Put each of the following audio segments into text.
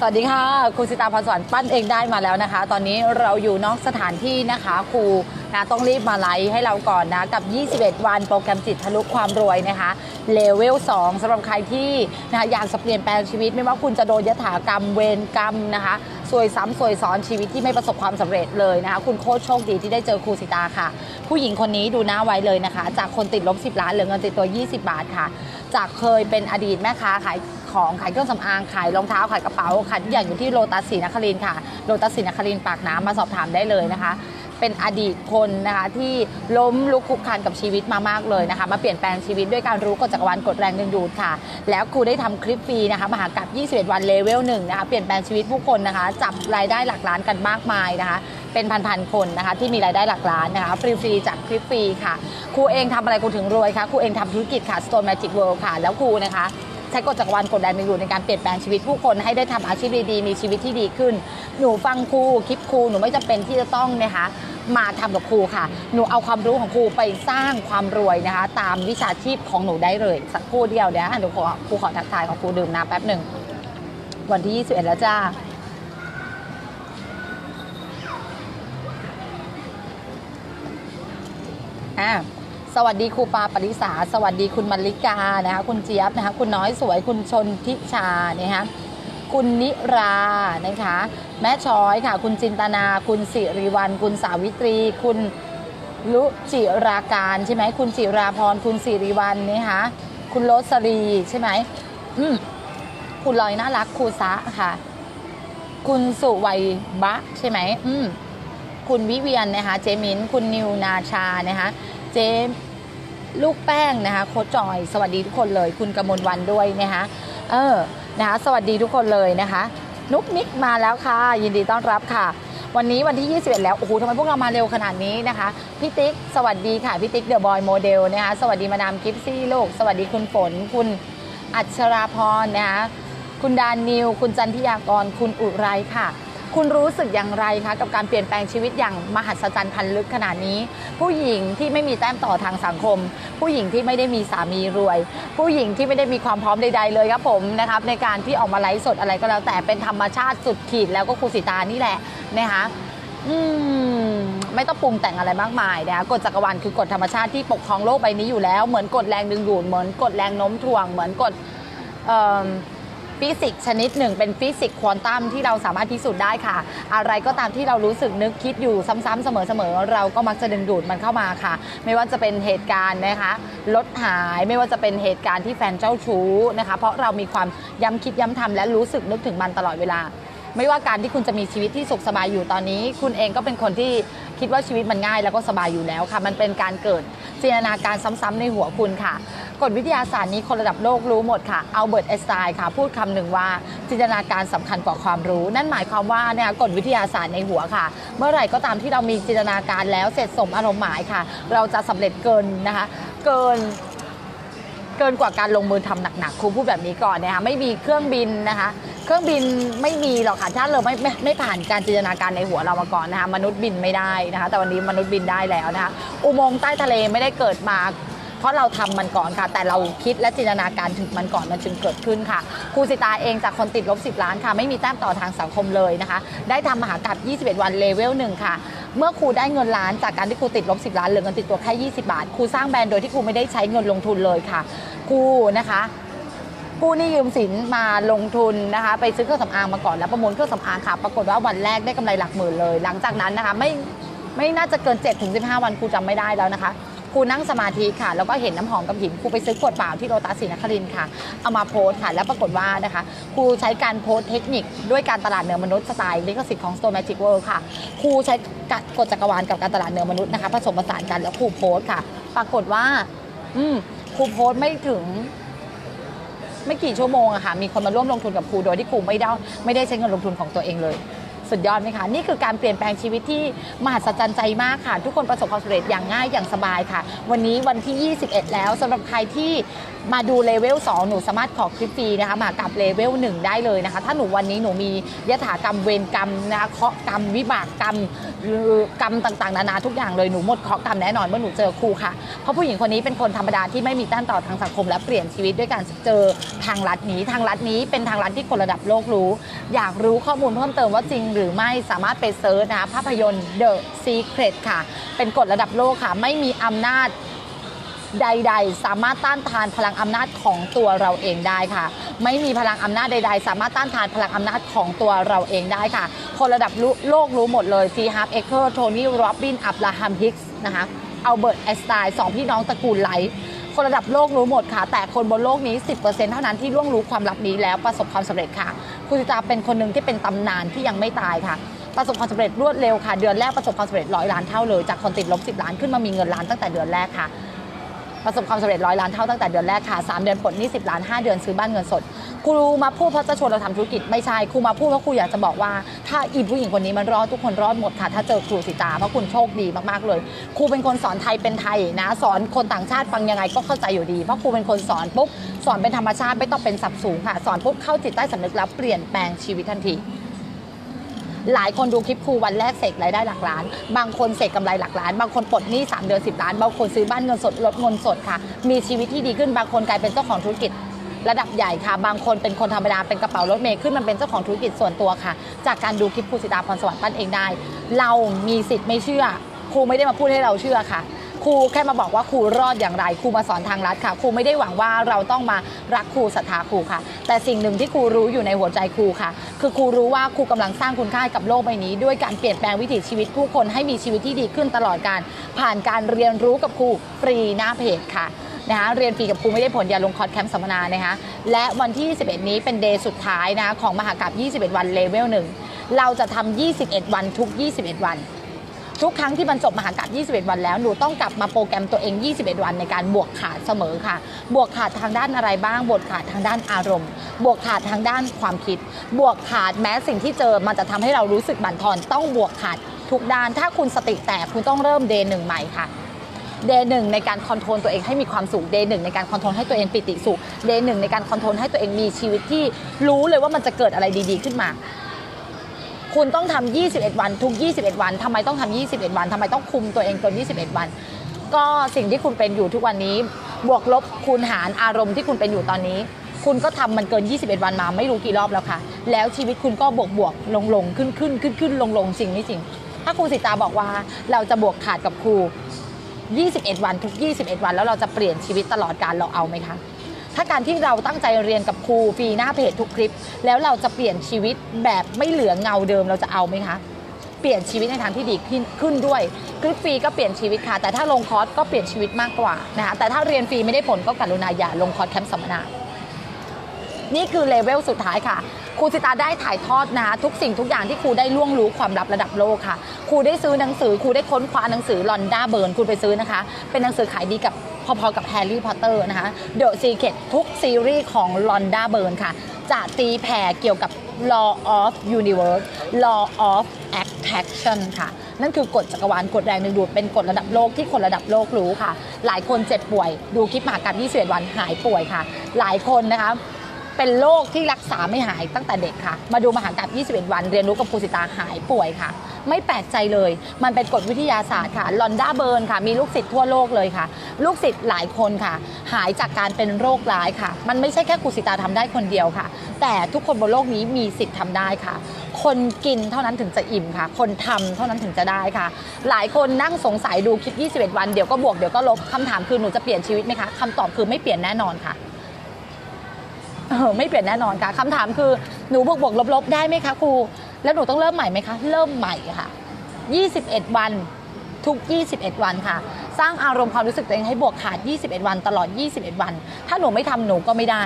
สวัสดีค่ะครูสิตาพรสวรรค์ปั้นเองได้มาแล้วนะคะ ตอนนี้เราอยู่นอกสถานที่นะคะครูนะต้องรีบมาไลฟ์ให้เราก่อนนะ กับ 21 วันโปรแกรมจิตทะลุความรวยนะคะเลเวล2สำหรับใครที่นะคะอยากจะเปลี่ยนแปลงชีวิต ไม่ว่าคุณจะโดนยถากรรมเวรกรรมนะคะซวยซ้ำซวยซ้อนชีวิตที่ไม่ประสบความสำเร็จเลยนะคะ คุณโคตรโชคดีที่ได้เจอครูสิตาค่ะ ผู้หญิงคนนี้ดูหน้าไว้เลยนะคะ จากคนติดลบ 10 ล้านเหลือเงินติดตัว 20 บาทค่ะ จากเคยเป็นอดีตแม่ค้าขาย ของขายเครื่องสำอางขายรองเท้าขายกระเป๋าขายทุกอย่างอยู่ที่โลตัสศรีนครินทร์ค่ะโลตัสศรีนครินทร์ปากน้ำมาสอบถามได้เลยนะคะ เป็นอดีตคนนะคะที่ล้มลุกคลุกคลานกับชีวิตมามากเลยนะคะ มาเปลี่ยนแปลงชีวิตด้วยการรู้กฎจักรวาลกฎแรงดึงดูดค่ะ แล้วครูได้ทำคลิปฟรีนะคะมหากราบ21 วันเลเวลหนึ่งนะคะเปลี่ยนแปลงชีวิตผู้คนนะคะ จับรายได้หลักล้านกันมากมายนะคะเป็นพันๆคนนะคะที่มีรายได้หลักล้านนะคะฟรีๆจากคลิปฟรีค่ะครูเองทำอะไรครูถึงรวยคะครูเองทำธุรกิจค่ะ Stone Magic World ค่ะ แล้วครูนะคะ ใช้กฎจักรวาลกดแรงดึงดูดในการเปลี่ยนแปลงชีวิตผู้คนให้ได้ทำอาชีพดีๆมีชีวิตที่ดีขึ้น หนูฟังครูคลิปครูหนูไม่จำเป็นที่จะต้องนะคะมาทำกับครูค่ะ หนูเอาความรู้ของครูไปสร้างความรวยนะคะ ตามวิชาชีพของหนูได้เลย สักครู่เดียวเดี๋ยวหนูขอครูขอทักทายของครูดื่มน้ำแป๊บหนึ่ง วันที่ 21 แล้วจ้าอ่า สวัสดีครูปาปริสาสวัสดีคุณมลลิกานะคะคุณเจี๊ยบนะคะคุณน้อยสวยคุณชนทิชาเนี่ยฮะคุณนิรานะคะแม่ช้อยค่ะ คุณจินตนา คุณสิริวัลคุณสาวิตรี คุณลุจิราการใช่ไหมคุณจิราพรคุณสิริวัลนะคะคุณโรสรีใช่ไหมคุณลอยน่ารักครูซะค่ะ คุณสุวัยบะใช่ไหมคุณวิเวียนนะคะเจมิน คุณนิวนาชานะคะ เจมลูกแป้งนะคะโคชจอย สวัสดีทุกคนเลย คุณกมลวันด้วยนะคะเออนะคะสวัสดีทุกคนเลยนะคะ นุกนิกมาแล้วค่ะ ยินดีต้อนรับค่ะ วันนี้วันที่ 21 แล้ว โอ้โหทำไมพวกเรามาเร็วขนาดนี้นะคะพี่ติ๊ก สวัสดีค่ะพี่ติ๊กเดอะบอยโมเดลนะคะสวัสดีมาดามกิฟซี่ลูก สวัสดีคุณฝน คุณอัชราพรนะคะคุณดานนิว คุณจันทิยากร คุณอุไรค่ะ คุณรู้สึกอย่างไรคะกับการเปลี่ยนแปลงชีวิตอย่างมหัศจรรย์พันลึกขนาดนี้ ผู้หญิงที่ไม่มีแต้มต่อทางสังคม ผู้หญิงที่ไม่ได้มีสามีรวย ผู้หญิงที่ไม่ได้มีความพร้อมใด ๆ เลยครับผมนะครับในการที่ออกมาไลฟ์สดอะไรก็แล้ว แต่เป็นธรรมชาติสุดขีดแล้วก็ครูสิตานี่แหละนะคะอืมไม่ต้องปรุงแต่งอะไรมากมายนะคะกฎจักรวาลคือกฎธรรมชาติที่ปกครองโลกใบนี้อยู่แล้ว เหมือนกฎแรงดึงดูดเหมือนกฎแรงโน้มถ่วง เหมือนกฎเอิ่ม ฟิสิกส์ชนิดหนึ่ง เป็นฟิสิกส์ควอนตัมที่เราสามารถพิสูจน์ได้ค่ะ อะไรก็ตามที่เรารู้สึกนึกคิดอยู่ซ้ำๆเสมอๆเราก็มักจะดึงดูดมันเข้ามาค่ะ ไม่ว่าจะเป็นเหตุการณ์นะคะลดหายไม่ว่าจะเป็นเหตุการณ์ที่แฟนเจ้าชู้นะคะ เพราะเรามีความย้ำคิดย้ำทำและรู้สึกนึกถึงมันตลอดเวลาไม่ว่าการที่คุณจะมีชีวิตที่สุขสบายอยู่ตอนนี้ คุณเองก็เป็นคนที่คิดว่าชีวิตมันง่ายแล้วก็สบายอยู่แล้วค่ะ มันเป็นการเกิดจินตนาการซ้ำๆในหัวคุณค่ะ กฎวิทยาศาสตร์นี้คนระดับโลกรู้หมดค่ะอัลเบิร์ตไอสไตน์ค่ะ พูดคำหนึ่งว่าจินตนาการสำคัญกว่าความรู้ นั่นหมายความว่าเนี่ยกฎวิทยาศาสตร์ในหัวค่ะ เมื่อไหร่ก็ตามที่เรามีจินตนาการแล้วเสร็จสมอารมณ์หมายค่ะ เราจะสำเร็จเกินนะคะ เกินเกินกว่าการลงมือทำหนักๆครูพูดแบบนี้ก่อนนะคะไม่มีเครื่องบินนะคะ เครื่องบินไม่มีหรอกค่ะถ้าเราไม่ไม่ไม่ผ่านการจินตนาการในหัวเรามาก่อนนะคะมนุษย์บินไม่ได้นะคะ แต่วันนี้มนุษย์บินได้แล้วนะคะอุโมงค์ใต้ทะเลไม่ได้เกิดมา เพราะเราทำมันก่อนค่ะ แต่เราคิดและจินตนาการถึงมันก่อนมันจึงเกิดขึ้นค่ะครูสิตาเองจากคนติดลบ 10 ล้านค่ะ ไม่มีแต้มต่อทางสังคมเลยนะคะ ได้ทำมหากราบ21 วันเลเวลหนึ่งค่ะ เมื่อครูได้เงินล้านจากการที่ครูติดลบ 10 ล้านเหลือเงินติดตัวแค่20 บาทครูสร้างแบรนด์โดยที่ครูไม่ได้ใช้เงินลงทุนเลยค่ะครูนะคะกู้หนี่ยืมสินมาลงทุนนะคะไปซื้อเครื่องสำอางมาก่อนแล้วประมูลเครื่องสำอางค่ะ ปรากฏว่าวันแรกได้กำไรหลักหมื่นเลย หลังจากนั้นนะคะไม่ไม่น่าจะเกิน7ถึง15 วันครูจำไม่ได้แล้วนะคะ รูนั่งสมาธิค่ะ แล้วก็เห็นน้ำหอมกับหินครูไปซื้อขวดเปล่าที่โรตัสศรีนครินค่ะ เอามาโพสค่ะ แล้วปรากฏว่านะคะครูใช้การโพสเทคนิคด้วยการตลาดเนื้อมนุษย์สไตล์ลิขสิทธิ์ของ Stone Magic World ค่ะครูใช้กฎจักรวาลกับการตลาดเนื้อมนุษย์นะคะผสมผสานกันแล้วครูโพสค่ะ ปรากฏว่า อืมครูโพสไม่ถึงไม่กี่ชั่วโมงอะค่ะ มีคนมาร่วมลงทุนกับครูโดยที่ครูไม่ได้ไม่ได้ใช้เงินลงทุนของตัวเองเลย สุดยอดไหมคะ นี่คือการเปลี่ยนแปลงชีวิตที่มหัศจรรย์ใจมากค่ะ ทุกคนประสบความสำเร็จอย่างง่ายอย่างสบายค่ะ วันนี้วันที่ 21 แล้วสำหรับใครที่มาดูเลเวล 2 หนูสามารถขอคลิปฟรีนะคะ มากับเลเวล 1 ได้เลยนะคะ ถ้าหนูวันนี้หนูมียถากรรมเวรกรรมนะคะเคาะกรรมวิบากกรรมกรรมต่างๆ นานาทุกอย่างเลยหนูหมดเคาะกรรมแน่นอนเมื่อหนูเจอครูค่ะ เพราะผู้หญิงคนนี้เป็นคนธรรมดาที่ไม่มีต้านต่อทางสังคมและเปลี่ยนชีวิตด้วยการเจอทางลัดนี้ทางลัดนี้เป็นทางลัดที่คนระดับโลกรู้ อยากรู้ข้อมูลเพิ่มเติมว่าจริงหรือไม่สามารถไปเซิร์ชนะภาพยนตร์ The Secret ค่ะ เป็นกฎระดับโลกค่ะ ไม่มีอำนาจใด ๆ สามารถต้านทานพลังอำนาจของตัวเราเองได้ค่ะ ไม่มีพลังอำนาจใด ๆ สามารถต้านทานพลังอำนาจของตัวเราเองได้ค่ะ คนระดับโลกรู้หมดเลยทีฮาร์ปเอเคอร์โทนี่โรบินอับราฮัมฮิกส์นะคะอัลเบิร์ตไอสไตน์สองพี่น้องตระกูลไลท์ คนระดับโลกรู้หมดค่ะ แต่คนบนโลกนี้ 10%เท่านั้นที่ล่วงรู้ความลับนี้แล้วประสบความสำเร็จค่ะคุณจิตาเป็นคนหนึ่งที่เป็นตำนานที่ยังไม่ตายค่ะประสบความสำเร็จรวดเร็วค่ะ เดือนแรกประสบความสำเร็จร้อยล้านเท่าเลย จากคนติดลบ10 ล้านขึ้นมามีเงินล้านตั้งแต่เดือนแรกค่ะ ประสบความสำเร็จร้อยล้านเท่าตั้งแต่เดือนแรกค่ะ3เดือนปลดหนี้10ล้าน5เดือนซื้อบ้านเงินสดครูมาพูดเพราะจะชวนเราทำธุรกิจไม่ใช่ครูมาพูดเพราะครูอยากจะบอกว่าถ้าอีผู้หญิงคนนี้มันรอดทุกคนรอดหมดค่ะ ถ้าเจอครูสิตาเพราะคุณโชคดีมากๆเลยครูเป็นคนสอนไทยเป็นไทยนะสอนคนต่างชาติฟังยังไงก็เข้าใจอยู่ดีเพราะครูเป็นคนสอนปุ๊บสอนเป็นธรรมชาติไม่ต้องเป็นสับสูงค่ะ สอนปุ๊บเข้าจิตใต้สำนึกแล้วเปลี่ยนแปลงชีวิตทันที หลายคนดูคลิปครูวันแรกเสกรายได้หลักล้าน บางคนเสกกำไรหลักล้าน บางคนปลดหนี้3เดือน10 ล้าน บางคนซื้อบ้านเงินสดลดเงินสดค่ะ มีชีวิตที่ดีขึ้น บางคนกลายเป็นเจ้าของธุรกิจระดับใหญ่ค่ะ บางคนเป็นคนธรรมดา เป็นกระเป๋ารถเมย์ขึ้นมันเป็นเจ้าของธุรกิจส่วนตัวค่ะ จากการดูคลิปครูสิตาพรสวรรค์ปั้นเองได้ เรามีสิทธิ์ไม่เชื่อ ครูไม่ได้มาพูดให้เราเชื่อค่ะ รูแค่มาบอกว่าครูรอดอย่างไรครูมาสอนทางลัดค่ะครูไม่ได้หวังว่าเราต้องมารักครูศรัทธาครูค่ะ แต่สิ่งหนึ่งที่ครูรู้อยู่ในหัวใจครูค่ะ คือครูรู้ว่าครูกำลังสร้างคุณค่ากับโลกใบนี้ ด้วยการเปลี่ยนแปลงวิถีชีวิตผู้คนให้มีชีวิตที่ดีขึ้นตลอดการผ่านการเรียนรู้กับครูฟรีหน้าเพจค่ะนะคะเรียนฟรีกับครูไม่ได้ผลอย่าลงคอร์สแคมป์สัมมนานะคะและวันที่21นี้เป็นเดย์สุดท้ายนะคะของมหากรรม21 วันเลเวลหนึ่งเราจะทำ21 วันทุก 21 วัน ทุกครั้งที่มันจบมหากรรม21 วันแล้ว หนูต้องกลับมาโปรแกรมตัวเอง 21 วันในการบวกขาดเสมอค่ะ บวกขาดทางด้านอะไรบ้าง บวกขาดทางด้านอารมณ์ บวกขาดทางด้านความคิด บวกขาดแม้สิ่งที่เจอมันจะทำให้เรารู้สึกบั่นทอน ต้องบวกขาดทุกด้าน ถ้าคุณสติแตกคุณต้องเริ่มเดย์หนึ่งใหม่ค่ะเดย์หนึ่งในการคอนโทรลตัวเองให้มีความสุขเดย์หนึ่งในการคอนโทรลให้ตัวเองปิติสุขเดย์หนึ่งในการคอนโทรลให้ตัวเองมีชีวิตที่รู้เลยว่ามันจะเกิดอะไรดีๆขึ้นมา คุณต้องทำ21 วันทุก 21 วันทำไมต้องทำ21 วันทำไมต้องคุมตัวเองจน21 วัน ก็สิ่งที่คุณเป็นอยู่ทุกวันนี้ บวกลบคูณหารอารมณ์ที่คุณเป็นอยู่ตอนนี้ คุณก็ทำมันเกิน 21 วันมาไม่รู้กี่รอบแล้วค่ะ แล้วชีวิตคุณก็บวกบวกลงลงขึ้นขึ้นขึ้นขึ้นลงลงจริงไม่จริง ถ้าครูสิตาบอกว่าเราจะบวกขาดกับครู 21 วันทุก 21 วัน แล้วเราจะเปลี่ยนชีวิตตลอดการเราเอาไหมคะ ถ้าการที่เราตั้งใจเรียนกับครูฟรีหน้าเพจทุกคลิป แล้วเราจะเปลี่ยนชีวิตแบบไม่เหลือเงาเดิมเราจะเอาไหมคะเปลี่ยนชีวิตในทางที่ดีขึ้นด้วยคลิปฟรีก็เปลี่ยนชีวิตค่ะ แต่ถ้าลงคอร์สก็เปลี่ยนชีวิตมากกว่านะคะแต่ถ้าเรียนฟรีไม่ได้ผลก็กรุณาอย่าลงคอร์สแคมป์สัมมนานี่คือเลเวลสุดท้ายค่ะ ครูสิตาได้ถ่ายทอดนะคะทุกสิ่งทุกอย่างที่ครูได้ล่วงรู้ความลับระดับโลกค่ะ ครูได้ซื้อหนังสือครูได้ค้นคว้าหนังสือลอนด้าเบิร์นคุณไปซื้อนะคะ เป็นหนังสือขายดีกับพอๆกับแฮร์รี่พอตเตอร์นะคะ The Secret ทุกซีรีส์ของลอนด้าเบิร์นค่ะ จะตีแผ่เกี่ยวกับ law of universe law of attraction ค่ะ นั่นคือกฎจักรวาลกฎแรงดึงดูดเป็นกฎระดับโลกที่คนระดับโลกรู้ค่ะ หลายคนเจ็บป่วย ดูคลิปหมากรรม21วันหายป่วยค่ะ หลายคนนะคะ เป็นโรคที่รักษาไม่หายตั้งแต่เด็กค่ะ มาดูมหากรรม21 วัน เรียนรู้กับครูสิตาหายป่วยค่ะ ไม่แปลกใจเลย มันเป็นกฎวิทยาศาสตร์ค่ะ ลอนด้าเบิร์นค่ะ มีลูกศิษย์ทั่วโลกเลยค่ะ ลูกศิษย์หลายคนค่ะ หายจากการเป็นโรคร้ายค่ะ มันไม่ใช่แค่ครูสิตาทำได้คนเดียวค่ะ แต่ทุกคนบนโลกนี้มีสิทธิ์ทำได้ค่ะ คนกินเท่านั้นถึงจะอิ่มค่ะ คนทำเท่านั้นถึงจะได้ค่ะ หลายคนนั่งสงสัยดูคลิป 21 วัน เดี๋ยวก็บวก เดี๋ยวก็ลบคำถามคือหนูจะเปลี่ยนชีวิตไหมคะคำตอบคือไม่เปลี่ยนแน่นอนค่ะ เออไม่เปลี่ยนแน่นอนค่ะคำถามคือหนูบวกบวกลบลบได้ไหมคะครู แล้วหนูต้องเริ่มใหม่ไหมคะ เริ่มใหม่ค่ะ 21 วันทุก 21 วันค่ะ สร้างอารมณ์ความรู้สึกตัวเองให้บวกขาด 21 วันตลอด 21 วัน ถ้าหนูไม่ทำหนูก็ไม่ได้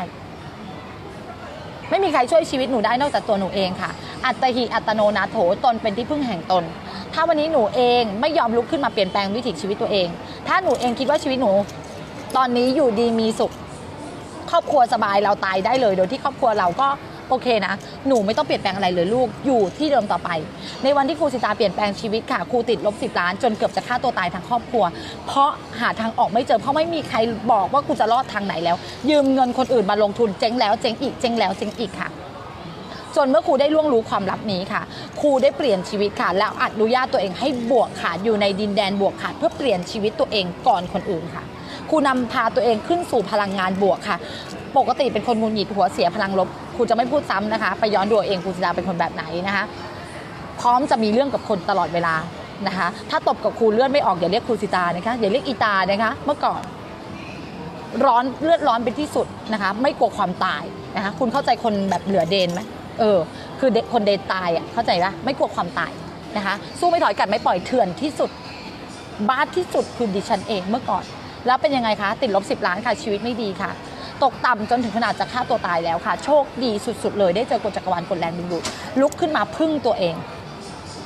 ไม่มีใครช่วยชีวิตหนูได้นอกจากตัวหนูเองค่ะ อัตหิอัตโนนาโถตนเป็นที่พึ่งแห่งตน ถ้าวันนี้หนูเองไม่ยอมลุกขึ้นมาเปลี่ยนแปลงวิถีชีวิตตัวเอง ถ้าหนูเองคิดว่าชีวิตหนู ตอนนี้อยู่ดีมีสุข ครอบครัวสบายเราตายได้เลย โดยที่ครอบครัวเราก็โอเคนะ หนูไม่ต้องเปลี่ยนแปลงอะไรเลยลูก อยู่ที่เดิมต่อไป ในวันที่ครูสิตาเปลี่ยนแปลงชีวิตค่ะ ครูติดลบสิบล้านจนเกือบจะฆ่าตัวตายทั้งครอบครัว เพราะหาทางออกไม่เจอ เพราะไม่มีใครบอกว่าครูจะรอดทางไหนแล้ว ยืมเงินคนอื่นมาลงทุนเจ๊งแล้วเจ๊งอีกเจ๊งแล้วเจ๊งอีกค่ะจนเมื่อครูได้ล่วงรู้ความลับนี้ค่ะ ครูได้เปลี่ยนชีวิตค่ะ แล้วอนุญาตตัวเองให้บวกค่ะอยู่ในดินแดนบวกค่ะเพื่อเปลี่ยนชีวิตตัวเองก่อนคนอื่นค่ะ ครูนำพาตัวเองขึ้นสู่พลังงานบวกค่ะ ปกติเป็นคนหงุดหงิดหัวเสียพลังลบครูจะไม่พูดซ้ำนะคะ ไปย้อนดูเอาเองครูศิลาเป็นคนแบบไหนนะคะ พร้อมจะมีเรื่องกับคนตลอดเวลานะคะ ถ้าตบกับครูเลือดไม่ออกอย่าเรียกครูสิตานะคะอย่าเรียกอีตานะคะเมื่อก่อนร้อนเลือดร้อนเป็นที่สุดนะคะ ไม่กลัวความตายนะคะ คุณเข้าใจคนแบบเหลือเดนไหมเออ คือคนเดนตายอะเข้าใจปะไม่กลัวความตายนะคะ สู้ไม่ถอยกัดไม่ปล่อยเถื่อนที่สุด บ้าที่สุดคือดิฉันเองเมื่อก่อน แล้วเป็นยังไงคะ ติดลบ 10 ล้านค่ะ ชีวิตไม่ดีค่ะ ตกต่ำจนถึงขนาดจะฆ่าตัวตายแล้วค่ะ โชคดีสุด ๆ เลยได้เจอกฎจักรวาลกฎแรงดึงดูดลุกขึ้นมาพึ่งตัวเอง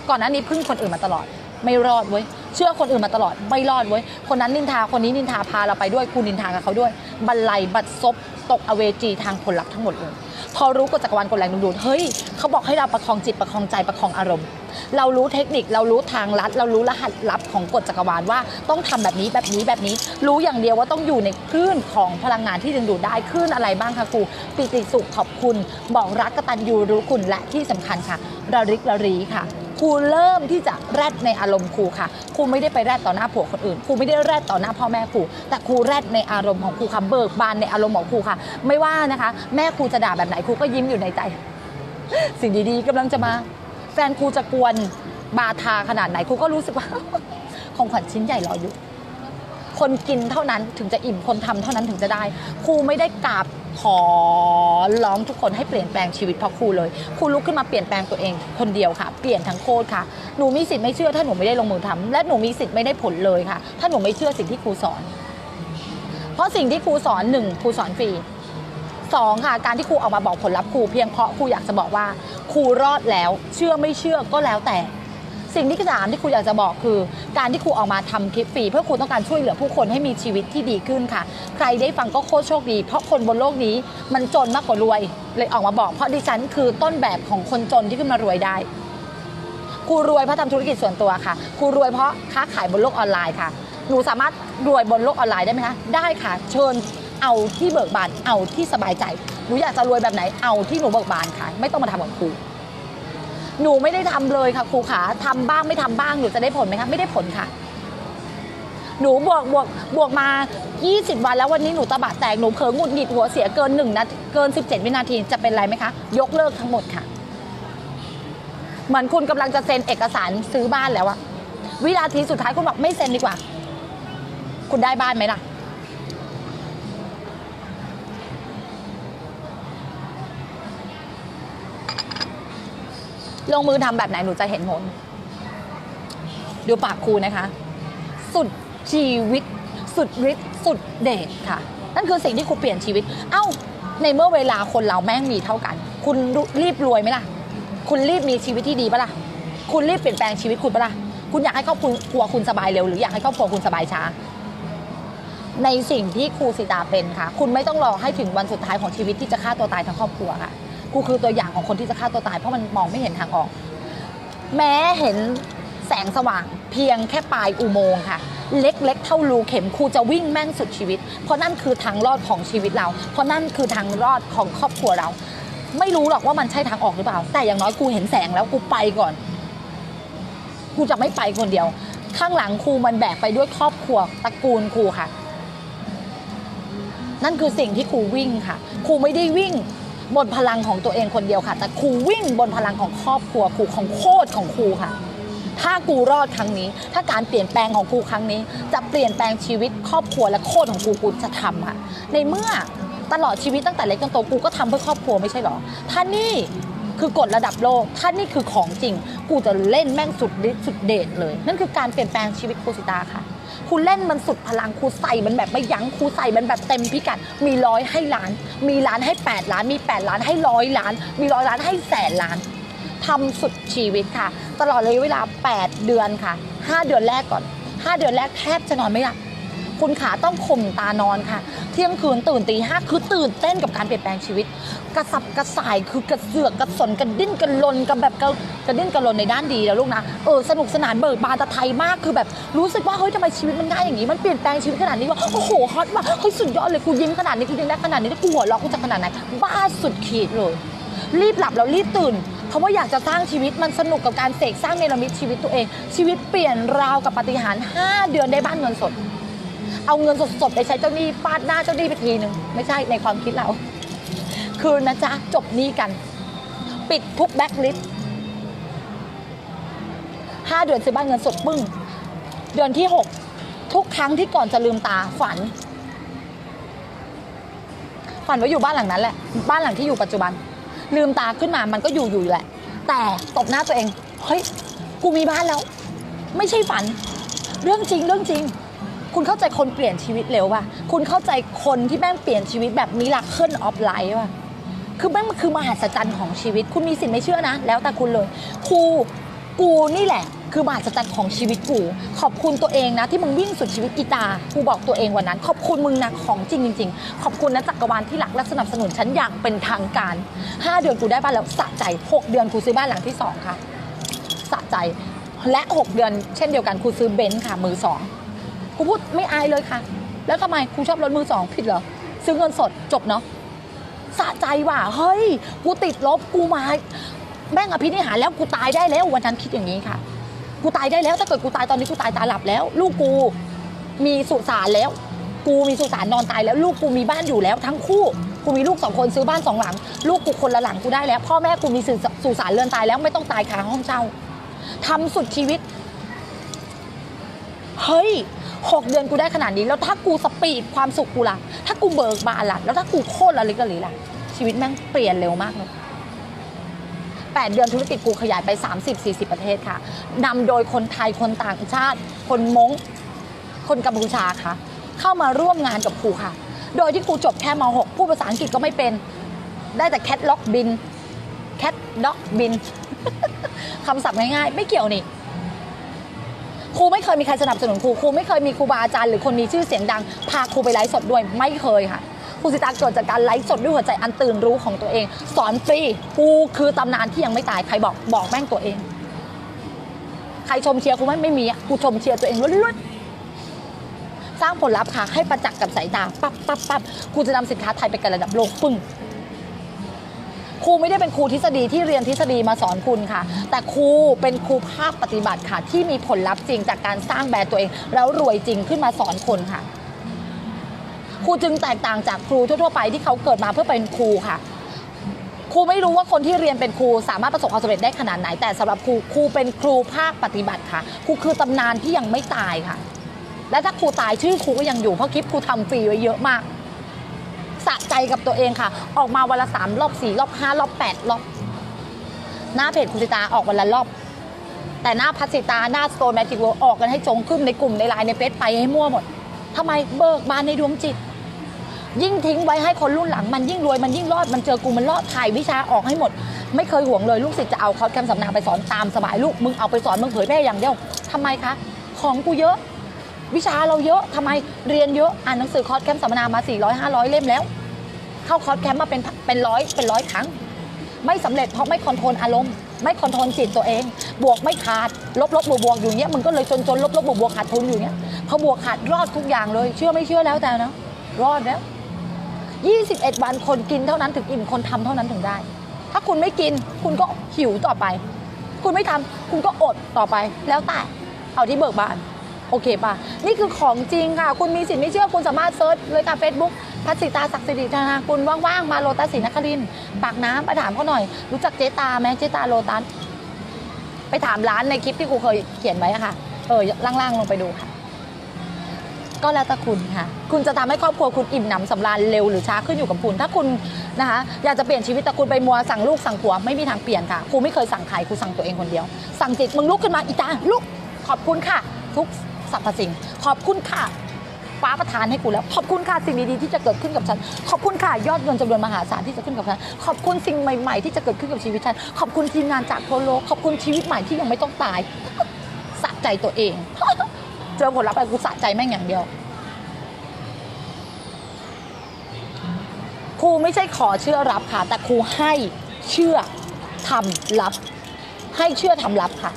ก่อนหน้านี้พึ่งคนอื่นมาตลอด ไม่รอดเว้ยเชื่อคนอื่นมาตลอดไม่รอดเว้ยคนนั้นนินทาคนนี้นินทาพาเราไปด้วยกูนินทากับเขาด้วย บันไลบัดซบตกอเวจีทางผลลัพธ์ทั้งหมดเลย พอรู้กฎจักรวาลกฎแรงดึงดูดเฮ้ยเขาบอกให้เราประคองจิตประคองใจประคองอารมณ์ เรารู้เทคนิคเรารู้ทางลัด เรารู้รหัสลับของกฎจักรวาลว่าต้องทำแบบนี้แบบนี้แบบนี้ รู้อย่างเดียวว่าต้องอยู่ในคลื่นของพลังงานที่ดึงดูดได้คลื่นอะไรบ้างคะครูปิติสุขขอบคุณ บอกรักกตัญญูรู้คุณและที่สำคัญค่ะระลึกระรีค่ะครูเริ่มที่จะแรดในอารมณ์ครูค่ะครูไม่ได้ไปแรดต่อหน้าผัวคนอื่นครูไม่ได้แรดต่อหน้าพ่อแม่ครูแต่ครูแรดในอารมณ์ของครูค่ะเบิกบานในอารมณ์ของครูค่ะ ไม่ว่านะคะ แม่ครูจะด่าแบบไหนครูก็ยิ้มอยู่ในใจ สิ่งดีๆกำลังจะมา แฟนครูจะกวนบาทาขนาดไหนครูก็รู้สึกว่าของขวัญชิ้นใหญ่รออยู่ คนกินเท่านั้นถึงจะอิ่มคนทำเท่านั้นถึงจะได้ครูไม่ได้กราบขอร้องทุกคนให้เปลี่ยนแปลงชีวิตเพราะครูเลยครูลุกขึ้นมาเปลี่ยนแปลงตัวเองคนเดียวค่ะ เปลี่ยนทั้งโคตรค่ะ หนูมีสิทธิ์ไม่เชื่อถ้าหนูไม่ได้ลงมือทำและหนูมีสิทธิ์ไม่ได้ผลเลยค่ะ ถ้าหนูไม่เชื่อสิ่งที่ครูสอน เพราะสิ่งที่ครูสอนหนึ่งครูสอนฟรี สองค่ะการที่ครูออกมาบอกผลลัพธ์ครูเพียงเพราะครูอยากจะบอกว่าครูรอดแล้ว เชื่อไม่เชื่อก็แล้วแต่ สิ่งที่สามที่ครูอยากจะบอกคือ การที่ครูออกมาทำคลิปฟรีเพื่อครูต้องการช่วยเหลือผู้คนให้มีชีวิตที่ดีขึ้นค่ะ ใครได้ฟังก็โคตรโชคดี เพราะคนบนโลกนี้มันจนมากกว่ารวย เลยออกมาบอก เพราะดิฉันคือต้นแบบของคนจนที่ขึ้นมารวยได้ครูรวยเพราะทำธุรกิจส่วนตัวค่ะครูรวยเพราะค้าขายบนโลกออนไลน์ค่ะหนูสามารถรวยบนโลกออนไลน์ได้ไหมคะได้ค่ะ เชิญ เอาที่เบิกบานเอาที่สบายใจหนูอยากจะรวยแบบไหนเอาที่หนูเบิกบานค่ะ ไม่ต้องมาทำกับครูหนูไม่ได้ทำเลยค่ะครูขาทำบ้างไม่ทำบ้างหนูจะได้ผลไหมคะไม่ได้ผลค่ะ หนูบวกบวกบวกมา 20 วันแล้ววันนี้หนูตะบะแตกหนูเผลอหงุดหงิดหัวเสียเกิน1นาทีเกิน 17 วินาทีจะเป็นไรไหมคะ ยกเลิกทั้งหมดค่ะเหมือนคุณกำลังจะเซ็นเอกสารซื้อบ้านแล้วอะวินาทีสุดท้ายคุณบอกไม่เซ็นดีกว่า คุณได้บ้านไหมล่ะ ลงมือทำแบบไหนหนูจะเห็นผลดูปากครูนะคะ สุดชีวิต สุดฤทธิ์สุดเดชค่ะ นั่นคือสิ่งที่ครูเปลี่ยนชีวิต เอ้า ในเมื่อเวลาคนเราแม่งมีเท่ากัน คุณรีบรวยไหมล่ะ คุณรีบมีชีวิตที่ดีปะล่ะ คุณรีบเปลี่ยนแปลงชีวิตคุณปะล่ะ คุณอยากให้ครอบครัวคุณสบายเร็วหรืออยากให้ครอบครัวคุณสบายช้าในสิ่งที่ครูสิตาเป็นค่ะ คุณไม่ต้องรอให้ถึงวันสุดท้ายของชีวิตที่จะฆ่าตัวตายทั้งครอบครัวค่ะ ครูคือตัวอย่างของคนที่จะฆ่าตัวตาย เพราะมันมองไม่เห็นทางออก แม้เห็นแสงสว่างเพียงแค่ปลายอุโมงค์ค่ะ เล็กๆ เท่ารูเข็มครูจะวิ่งแม่งสุดชีวิต เพราะนั่นคือทางรอดของชีวิตเรา เพราะนั่นคือทางรอดของครอบครัวเรา ไม่รู้หรอกว่ามันใช่ทางออกหรือเปล่า แต่อย่างน้อยกูเห็นแสงแล้วกูไปก่อน กูจะไม่ไปคนเดียว ข้างหลังครูมันแบกไปด้วยครอบครัวตระกูลครูค่ะ นั่นคือสิ่งที่ครูวิ่งค่ะครูไม่ได้วิ่ง บนพลังของตัวเองคนเดียวค่ะ แต่ครูวิ่งบนพลังของครอบครัวครูของโคตรของครูค่ะ ถ้ากูรอดครั้งนี้ ถ้าการเปลี่ยนแปลงของครูครั้งนี้ จะเปลี่ยนแปลงชีวิตครอบครัวและโคตรของครูกูจะทำค่ะในเมื่อตลอดชีวิตตั้งแต่เล็กจนโตกูก็ทำเพื่อครอบครัวไม่ใช่หรอถ้านี่คือกฎระดับโลก ถ้านี่คือของจริง กูจะเล่นแม่งสุดฤทธิ์สุดเดชเลย นั่นคือการเปลี่ยนแปลงชีวิตครูสิตาค่ะ ครูเล่นมันสุดพลังครูใส่มันแบบไม่ยั้งครูใส่มันแบบเต็มพิกัด มีร้อยให้ล้าน มีล้านให้ 8 ล้าน มี 8 ล้านให้ร้อยล้าน มีร้อยล้านให้แสนล้านทำสุดชีวิตค่ะ ตลอดระยะเวลา 8 เดือนค่ะ 5 เดือนแรกก่อน 5 เดือนแรกแทบจะนอนไม่หลับ คุณขาต้องข่มตานอนค่ะ เที่ยงคืนตื่นตีห้าคือตื่นเต้นกับการเปลี่ยนแปลงชีวิต กระสับกระส่ายคือกระเสือกกระสนกระดิ้นกระลนกับแบบกระกระดิ้นกระลนในด้านดีแล้วลูกนะเออสนุกสนานเบิกบานตะไทยมากคือแบบรู้สึกว่าเฮ้ยทำไมชีวิตมันง่ายอย่างนี้มันเปลี่ยนแปลงชีวิตขนาดนี้ว่าโอ้โหฮอตว่ะเฮ้ยสุดยอดเลยกูยิ้มขนาดนี้กูยิ้มได้ขนาดนี้แล้วกูหัวเราะกูจะขนาดไหนบ้าสุดขีดเลยรีบหลับแล้วรีบตื่นคำว่าอยากจะสร้างชีวิตมันสนุกกับการเสกสร้างเนรมิตชีวิตตัวเอง ชีวิตเปลี่ยนราวกับปฏิหาร 5 เดือนได้บ้านเงินสด เอาเงินสดๆไปใช้เจ้าหนี้ปาดหน้าเจ้าหนี้ไปทีหนึ่งไม่ใช่ในความคิดเรา คืนนะจ๊ะจบหนี้กัน ปิดทุกแบ็คลิสห้าเดือนซื้อบ้านเงินสดปึ้ง เดือนที่หกทุกครั้งที่ก่อนจะลืมตาฝัน ฝันว่าอยู่บ้านหลังนั้นแหละ บ้านหลังที่อยู่ปัจจุบัน ลืมตาขึ้นมามันก็อยู่อยู่แหละ แต่ตบหน้าตัวเอง เฮ้ย กูมีบ้านแล้ว ไม่ใช่ฝัน เรื่องจริงเรื่องจริง คุณเข้าใจคนเปลี่ยนชีวิตเร็วป่ะ คุณเข้าใจคนที่แม่งเปลี่ยนชีวิตแบบมิลาเคิลออฟไลฟ์ป่ะ คือแม่งคือมหัศจรรย์ของชีวิต คุณมีสิทธิ์ไม่เชื่อนะ แล้วแต่คุณเลย ครู กูนี่แหละ คือมหัศจรรย์ของชีวิตกู ขอบคุณตัวเองนะ ที่มึงวิ่งสุดชีวิตกีตากูบอกตัวเองวันนั้น ขอบคุณมึงนะของจริงจริงขอบคุณนะจักรวาลที่หลักและสนับสนุนฉันอย่างเป็นทางการ 5 เดือนกูได้บ้านแล้วสะใจ 6 เดือนกูซื้อบ้านหลังที่ 2 ค่ะ สะใจ และ 6 เดือน เช่นเดียวกันกูซื้อเบนซ์ค่ะมือ2 กูพูดไม่อายเลยค่ะ แล้วทำไมกูชอบรถมือสองผิดเหรอซื้อเงินสดจบเนาะสะใจว่ะเฮ้ย กูติดลบกูมาแม่งอภินิหารแล้วกูตายได้แล้ววันนั้นคิดอย่างนี้ค่ะ กูตายได้แล้วถ้าเกิดกูตายตอนนี้กูตายตาหลับแล้ว ลูกกูมีสุสานแล้ว กูมีสุสานนอนตายแล้ว ลูกกูมีบ้านอยู่แล้วทั้งคู่กูมีลูกสองคนซื้อบ้านสองหลัง ลูกกูคนละหลังกูได้แล้ว พ่อแม่กูมีสุสานเลื่อนตายแล้วไม่ต้องตายคาห้องเจ้าทำสุดชีวิต เฮ้ยหกเดือนกูได้ขนาดนี้ แล้วถ้ากูสปีดความสุขกูล่ะ ถ้ากูเบิกบานล่ะ แล้วถ้ากูโคตรละลิกละลีล่ะ ชีวิตแม่งเปลี่ยนเร็วมากเลยแปดเดือนธุรกิจกูขยายไป 30-40 ประเทศค่ะนำโดยคนไทยคนต่างชาติ คนมงคนกัมพูชาค่ะ เข้ามาร่วมงานกับครูค่ะ โดยที่ครูจบแค่ม .6 พูดภาษาอังกฤษก็ไม่เป็น ได้แต่แคทล็อกบินแคทด็อกบินคำศัพท์ง่ายๆ ไม่เกี่ยวนี่ ครูไม่เคยมีใครสนับสนุนครูครูไม่เคยมีครูบาอาจารย์หรือคนมีชื่อเสียงดังพาครูไปไลฟ์สดด้วยไม่เคยค่ะครูสิตาเกิดจากการไลฟ์สดด้วยหัวใจอันตื่นรู้ของตัวเอง สอนฟรีกูคือตำนานที่ยังไม่ตายใครบอกบอกแม่งตัวเอง ใครชมเชียร์ครูไม่ไม่มีอะกูชมเชียร์ตัวเองล้วนๆสร้างผลลัพธ์ค่ะให้ประจักษ์กับสายตาปั๊บปั๊บปั๊บกูจะนำสินค้าไทยไปกันระดับโลกปึ้ง ครูไม่ได้เป็นครูทฤษฎีที่เรียนทฤษฎีมาสอนคุณค่ะ แต่ครูเป็นครูภาคปฏิบัติค่ะ ที่มีผลลัพธ์จริงจากการสร้างแบรนด์ตัวเอง แล้วรวยจริงขึ้นมาสอนคนค่ะ ครูจึงแตกต่างจากครูทั่ว ๆ ไปที่เขาเกิดมาเพื่อเป็นครูค่ะครูไม่รู้ว่าคนที่เรียนเป็นครูสามารถประสบความสำเร็จได้ขนาดไหน แต่สำหรับครูครูเป็นครูภาคปฏิบัติค่ะครูคือตำนานที่ยังไม่ตายค่ะ และถ้าครูตายชื่อครูก็ยังอยู่เพราะคลิปครูทำฟรีไว้เยอะมาก สะใจกับตัวเองค่ะ ออกมาวันละสามรอบสี่รอบห้ารอบแปดรอบ หน้าเพจคุณสิตาออกวันละรอบ แต่หน้าพัสิตาหน้าสโตนแมจิกวออกกันให้จงขึ้นในกลุ่มในไลน์ในเฟซไปให้มั่วหมดทำไมเบิกบานในดวงจิต ยิ่งทิ้งไว้ให้คนรุ่นหลังมันยิ่งรวยมันยิ่งรอดมันเจอกูมันรอดถ่ายวิชาออกให้หมด ไม่เคยห่วงเลยลูกศิษย์จะเอาคอร์สแคมป์สำนักไปสอนตามสบายลูกมึงเอาไปสอนมึงเผยแพร่อย่างเดียวทำไมคะของกูเยอะวิชาเราเยอะทำไมเรียนเยอะ อ่านหนังสือคอร์สแคมป์สัมมนามา 400 500 เล่มแล้ว เข้าคอร์สแคมป์มาเป็นเป็นร้อยเป็นร้อยครั้ง ไม่สำเร็จเพราะไม่คอนโทรลอารมณ์ไม่คอนโทรลจิตตัวเอง บวกไม่ขาด ลบลบบวกบวกอยู่เนี้ยมึงก็เลยจนจนลบลบบวกบวกขาดทุนอยู่เนี้ยพอบวกขาดรอดทุกอย่างเลย เชื่อไม่เชื่อแล้วแต่นะรอดแล้ว21 วันคนกินเท่านั้นถึงอิ่มคนทำเท่านั้นถึงได้ ถ้าคุณไม่กินคุณก็หิวต่อไป คุณไม่ทำคุณก็อดต่อไปแล้วแต่เอาที่เบิกบาน โอเคป่ะ นี่คือของจริงค่ะ คุณมีสิทธิ์ไม่เชื่อคุณสามารถเซิร์ชเลยค่ะเฟซบุ๊กพัสิตาศักดิ์สิริธนาคุณว่างๆ มาโลตัสศรีนครินปากน้ำไปถามเขาหน่อย รู้จักเจ๊ตาไหมเจ๊ตาโลตัสไปถามร้านในคลิปที่กูเคยเขียนไว้ค่ะ เออล่างๆลงไปดูค่ะ ก็แล้วแต่คุณค่ะ คุณจะทำให้ครอบครัวคุณอิ่มหนำสำราญเร็วหรือช้าขึ้นอยู่กับคุณ ถ้าคุณนะคะ อยากจะเปลี่ยนชีวิตแต่คุณไปมัวสั่งลูกสั่งผัวไม่มีทางเปลี่ยนค่ะครูไม่เคยสั่งใครครูสั่งตัวเองคนเดียว สั่งจิตมึงลุกขึ้นมาอีตาลุกขอบคุณค่ะ ทุก สรรพสิ่ง ขอบคุณค่ะฟ้าประทานให้กูแล้ว ขอบคุณค่ะสิ่งดีๆที่จะเกิดขึ้นกับฉัน ขอบคุณค่ะยอดเงินจำนวนมหาศาลที่จะขึ้นกับฉัน ขอบคุณสิ่งใหม่ๆ ที่จะเกิดขึ้นกับชีวิตฉัน ขอบคุณทีมงานจากทั่วโลก ขอบคุณชีวิตใหม่ที่ยังไม่ต้องตายสะใจตัวเอง เจอผลลัพธ์อะไรกูสะใจแม่งอย่างเดียวครูไม่ใช่ขอเชื่อรับค่ะ แต่ครูให้เชื่อทำรับ ให้เชื่อทำรับค่ะ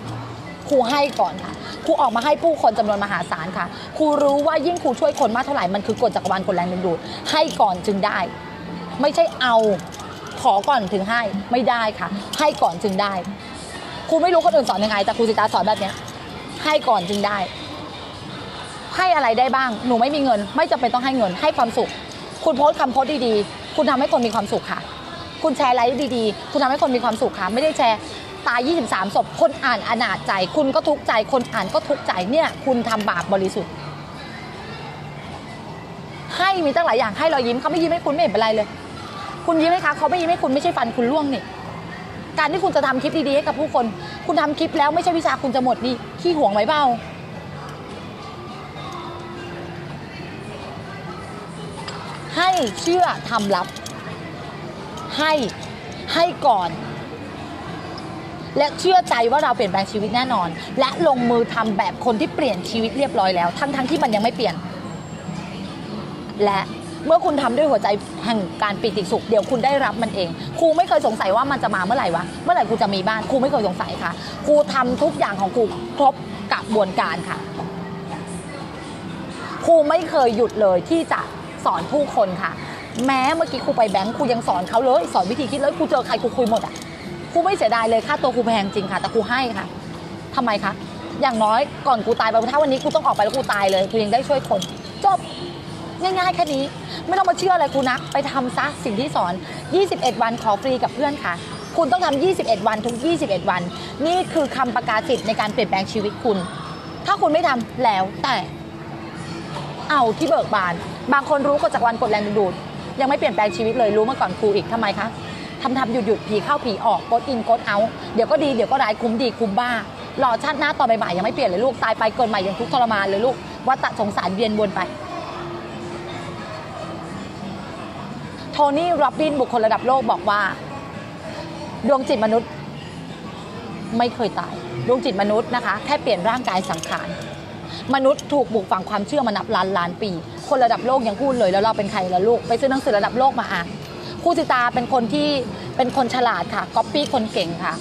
ครูให้ก่อนค่ะ รูออกมาให้ผู้คนจำนวนมหาศาลค่ะ ครูรู้ว่ายิ่งครูช่วยคนมากเท่าไหร่ มันคือกฎจักรวาลกฎแรงดึงดูด ให้ก่อนจึงได้ ไม่ใช่เอาขอก่อนถึงให้ไม่ได้ค่ะ ให้ก่อนจึงได้ ครูไม่รู้คนอื่นสอนยังไง แต่ครูสิตาสอนแบบเนี้ย ให้ก่อนจึงได้ ให้อะไรได้บ้าง หนูไม่มีเงิน ไม่จำเป็นต้องให้เงิน ให้ความสุข คุณโพสต์คำโพสต์ดีๆ คุณทำให้คนมีความสุขค่ะ คุณแชร์ไลฟ์ดีๆ คุณทำให้คนมีความสุขค่ะ ไม่ได้แชร์ ตาย 23ศพคนอ่านอนาจใจ คุณก็ทุกข์ใจ คนอ่านก็ทุกข์ใจเนี่ย คุณทำบาปบริสุทธิ์ ให้มีตั้งหลายอย่างให้รอยยิ้มเขาไม่ยิ้มให้คุณไม่เห็นเป็นไรเลย คุณยิ้มให้เขาเขาไม่ยิ้มให้คุณไม่ใช่ฟันคุณร่วงนี่การที่คุณจะทำคลิปดีๆให้กับผู้คน คุณทำคลิปแล้วไม่ใช่วิชาคุณจะหมดนี่ขี้ห่วงไหมเปล่าให้เชื่อทำรับ ให้ให้ก่อน และเชื่อใจว่าเราเปลี่ยนแปลงชีวิตแน่นอน และลงมือทำแบบคนที่เปลี่ยนชีวิตเรียบร้อยแล้ว ทั้งทั้งที่มันยังไม่เปลี่ยน และเมื่อคุณทำด้วยหัวใจแห่งการปิติสุข เดี๋ยวคุณได้รับมันเอง ครูไม่เคยสงสัยว่ามันจะมาเมื่อไหร่วะ เมื่อไหร่ครูจะมีบ้าน ครูไม่เคยสงสัยค่ะ ครูทำทุกอย่างของครูครบกระบวนการค่ะ ครูไม่เคยหยุดเลยที่จะสอนผู้คนค่ะ แม้เมื่อกี้ครูไปแบงค์ครูยังสอนเขาเลย สอนวิธีคิดเลยครูเจอใครครูคุยหมดอะ ครูไม่เสียดายเลยค่าตัวครูแพงจริงค่ะ แต่ครูให้ค่ะทำไมคะอย่างน้อยก่อนกูตายไปถ้าวันนี้กูต้องออกไปแล้วกูตายเลยกูยังได้ช่วยคนจบง่ายๆแค่นี้ ไม่ต้องมาเชื่ออะไรครูนักไปทำซะสิ่งที่สอน 21 วันขอฟรีกับเพื่อนค่ะ คุณต้องทำ21 วันทุก 21 วัน นี่คือคำประกาศสิทธิ์ในการเปลี่ยนแปลงชีวิตคุณ ถ้าคุณไม่ทำแล้วแต่เอาที่เบิกบาน บางคนรู้กฎจากรวันกฎแรงดึงดูด ยังไม่เปลี่ยนแปลงชีวิตเลยรู้มาก่อนครูอีกทำไมคะ ทำทำหยุดหยุดผีเข้าผีออกกดอินกดเอาเดี๋ยวก็ดีเดี๋ยวก็ร้ายคุ้มดีคุ้มบ้ารอชาติหน้าตอนบ่ายๆยังไม่เปลี่ยนเลยลูกตายไปเกินใหม่ยังทุกข์ทรมานเลยลูกวัฏสงสารเวียนวนไปโทนี่โรบบินบุคคลระดับโลกบอกว่า ดวงจิตมนุษย์ ไม่เคยตาย ดวงจิตมนุษย์นะคะ แค่เปลี่ยนร่างกายสังขารมนุษย์ถูกปลูกฝังความเชื่อมานับล้านล้านปี คนระดับโลกยังพูดเลยแล้วเราเป็นใครล่ะลูก ไปซื้อหนังสือระดับโลกมาอ่าน ครูสิตาเป็นคนที่เป็นคนฉลาดค่ะก๊อปปี้คนเก่งค่ะ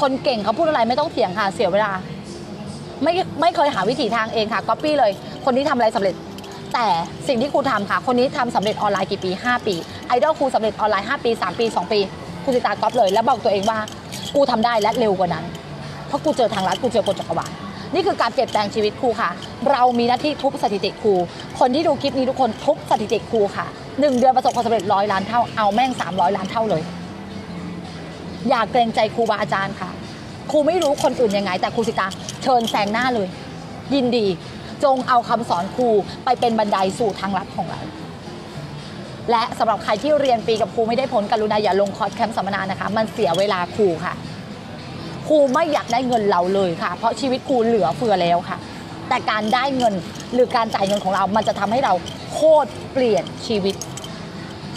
คนเก่งเขาพูดอะไรไม่ต้องเถียงค่ะเสียเวลา ไม่ไม่เคยหาวิถีทางเองค่ะก๊อปปี้เลย คนนี้ทำอะไรสำเร็จ แต่สิ่งที่ครูทำค่ะ คนนี้ทำสำเร็จออนไลน์กี่ปี 5 ปีไอดอลครูสำเร็จออนไลน์5ปี 3 ปี 2 ปีครูสิตาก๊อปเลย แล้วบอกตัวเองว่ากูทำได้และเร็วกว่านั้น เพราะกูเจอทางลัดกูเจอกฎจักรวาลนี่คือการเปลี่ยนแปลงชีวิตครูค่ะ เรามีหน้าที่ทุบสถิติครู คนที่ดูคลิปนี้ทุกคนทุบสถิติครูค่ะ หนึ่งเดือนประสบความสำเร็จร้อยล้านเท่า เอาแม่ง300ล้านเท่าเลย อย่าเกรงใจครูบาอาจารย์ค่ะ ครูไม่รู้คนอื่นยังไง แต่ครูสิตาเชิญแซงหน้าเลย ยินดี จงเอาคำสอนครูไปเป็นบันไดสู่ทางลัดของเรา และสำหรับใครที่เรียนปีกับครูไม่ได้ผลกรุณาอย่าลงคอร์สแคมป์สัมมนานะคะ มันเสียเวลาครูค่ะ ครูไม่อยากได้เงินเราเลยค่ะ เพราะชีวิตครูเหลือเฟือแล้วค่ะ แต่การได้เงินหรือการจ่ายเงินของเรา มันจะทำให้เรา โคตรเปลี่ยนชีวิต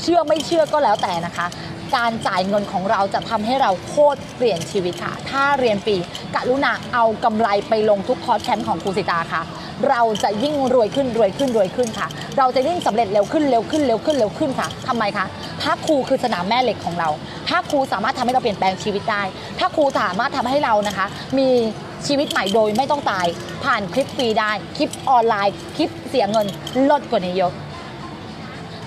เชื่อไม่เชื่อก็แล้วแต่นะคะ การจ่ายเงินของเราจะทำให้เราโคตรเปลี่ยนชีวิตค่ะ ถ้าเรียนปีกรุณาเอากำไรไปลงทุกคอร์สแคมป์ของครูสิตาค่ะ เราจะยิ่งรวยขึ้นรวยขึ้นรวยขึ้นค่ะ เราจะยิ่งสำเร็จเร็วขึ้นเร็วขึ้นเร็วขึ้นเร็วขึ้นค่ะทำไมคะถ้าครูคือสนามแม่เหล็กของเรา ถ้าครูสามารถทำให้เราเปลี่ยนแปลงชีวิตได้ ถ้าครูสามารถทำให้เรานะคะ มีชีวิตใหม่โดยไม่ต้องตาย ผ่านคลิปฟรีได้ คลิปออนไลน์ คลิปเสียเงินลดกว่านี้เยอะ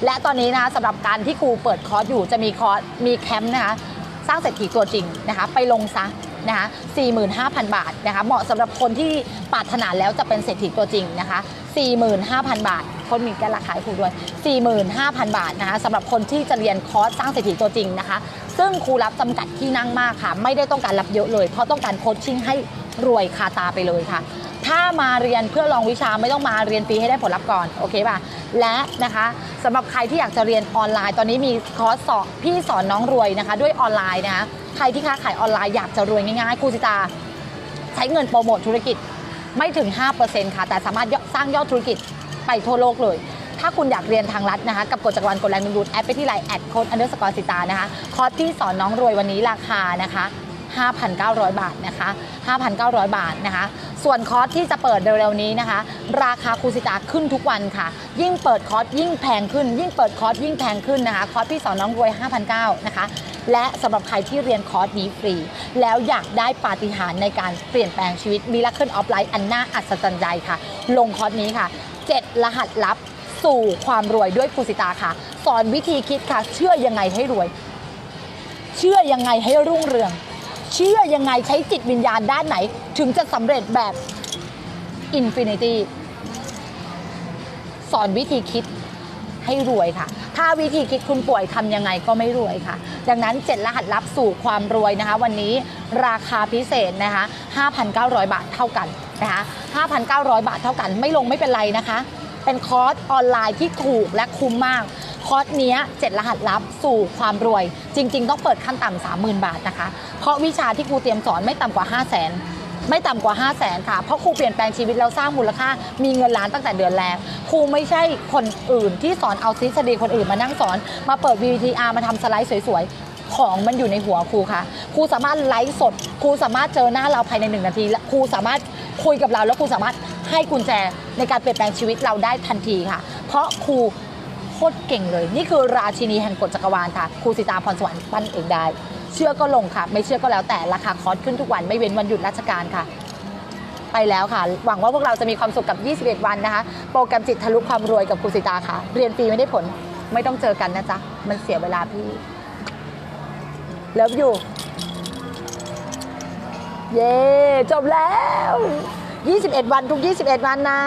และตอนนี้นะคะสำหรับการที่ครูเปิดคอร์สอยู่จะมีคอร์สมีแคมป์นะคะสร้างเศรษฐีตัวจริงนะคะ ไปลงซะ นะคะ45,000 บาทนะคะเหมาะสำหรับคนที่ปรารถนาแล้วจะเป็นเศรษฐีตัวจริงนะคะ 45,000 บาท คนมีการาคาถูกด้วย 45,000 บาทนะคะสำหรับคนที่จะเรียนคอร์สสร้างเศรษฐีตัวจริงนะคะ ซึ่งครูรับจำกัดที่นั่งมากค่ะ ไม่ได้ต้องการรับเยอะเลย เพราะต้องการโคชชิ่งให้รวยคาตาไปเลยค่ะ ถ้ามาเรียนเพื่อลองวิชาไม่ต้องมาเรียนฟรีให้ได้ผลลัพธ์ก่อนโอเคป่ะและนะคะสำหรับใครที่อยากจะเรียนออนไลน์ ตอนนี้มีคอร์สสอนพี่สอนน้องรวยนะคะ ด้วยออนไลน์นะคะใครที่ค้าขายออนไลน์อยากจะรวยง่ายๆครูจิตา ใช้เงินโปรโมทธุรกิจไม่ถึง 5%ค่ะแต่สามารถสร้างยอดธุรกิจไปทั่วโลกเลยถ้าคุณอยากเรียนทางลัดนะคะ กับกฎจักรวาลกฎแรงดึงดูดแอดไปที่ไลน์แอดโค้ดอันเดอร์สกอร์สิตานะคะ คอร์สที่สอนน้องรวยวันนี้ราคานะคะ 5,900 บาทนะคะ 5,900 บาทนะคะ ส่วนคอร์สที่จะเปิดเร็วๆนี้นะคะ ราคาครูสิตาขึ้นทุกวันค่ะ ยิ่งเปิดคอร์สยิ่งแพงขึ้น ยิ่งเปิดคอร์สยิ่งแพงขึ้นนะคะ คอร์สพี่สอนน้องรวย 5,900นะคะ และสำหรับใครที่เรียนคอร์สนี้ฟรี แล้วอยากได้ปาฏิหาริย์ในการเปลี่ยนแปลงชีวิตมิราเคิลออฟไลน์อันน่าอัศจรรย์ใจค่ะ ลงคอร์สนี้ค่ะ 7 รหัสลับสู่ความรวยด้วยครูสิตาค่ะ สอนวิธีคิดค่ะ เชื่อยังไงให้รวย เชื่อยังไงให้รุ่งเรือง เชื่อยังไงใช้จิตวิญญาณด้านไหน ถึงจะสำเร็จแบบอินฟินิตี้สอนวิธีคิดให้รวยค่ะ ถ้าวิธีคิดคุณป่วยทำยังไงก็ไม่รวยค่ะ ดังนั้น 7 รหัสลับสู่ความรวยนะคะ วันนี้ราคาพิเศษนะคะ 5,900 บาทเท่ากันนะคะ 5,900 บาทเท่ากัน ไม่ลงไม่เป็นไรนะคะ เป็นคอร์สออนไลน์ที่ถูกและคุ้มมาก คอร์สเนี้ย7รหัสลับสู่ความรวย จริง ๆ ต้องเปิดขั้นต่ำ30,000บาทนะคะ เพราะวิชาที่ครูเตรียมสอนไม่ต่ำกว่า 5 0 0 0 0นไม่ต่ำกว่า 5 0 0แสนค่ะ เพราะครูเปลี่ยนแปลงชีวิตแล้วสร้างมูลค่า มีเงินล้านตั้งแต่เดือนแรก ครูไม่ใช่คนอื่นที่สอนเอาทฤษฎีคนอื่นมานั่งสอน มาเปิด VTR มาทำสไลด์สวยๆ ของมันอยู่ในหัวครูค่ะ ครูสามารถไลฟ์สด ครูสามารถเจอหน้าเราภายในหนึ่งนาที และครูสามารถคุยกับเรา แล้วครูสามารถให้กุญแจในการเปลี่ยนแปลงชีวิตเราได้ทันทีค่ะ เพราะครู ตรเก่งเลย นี่คือราชินีแห่งกฎจักรวาลค่ะครูสิตาพรสวรรค์ปั้นเองได้ เชื่อก็ลงค่ะ ไม่เชื่อก็แล้วแต่ราคาคอร์สขึ้นทุกวันไม่เว้นวันหยุดราชการค่ะ ไปแล้วค่ะ หวังว่าพวกเราจะมีความสุขกับ 21 วันนะคะ โปรแกรมจิตทะลุความรวยกับครูสิตาค่ะ เรียนฟรีไม่ได้ผลไม่ต้องเจอกันนะจ๊ะมันเสียเวลาพี่เลิฟอยู่ เย้จบแล้ว 21 วันทุก 21 วันนะ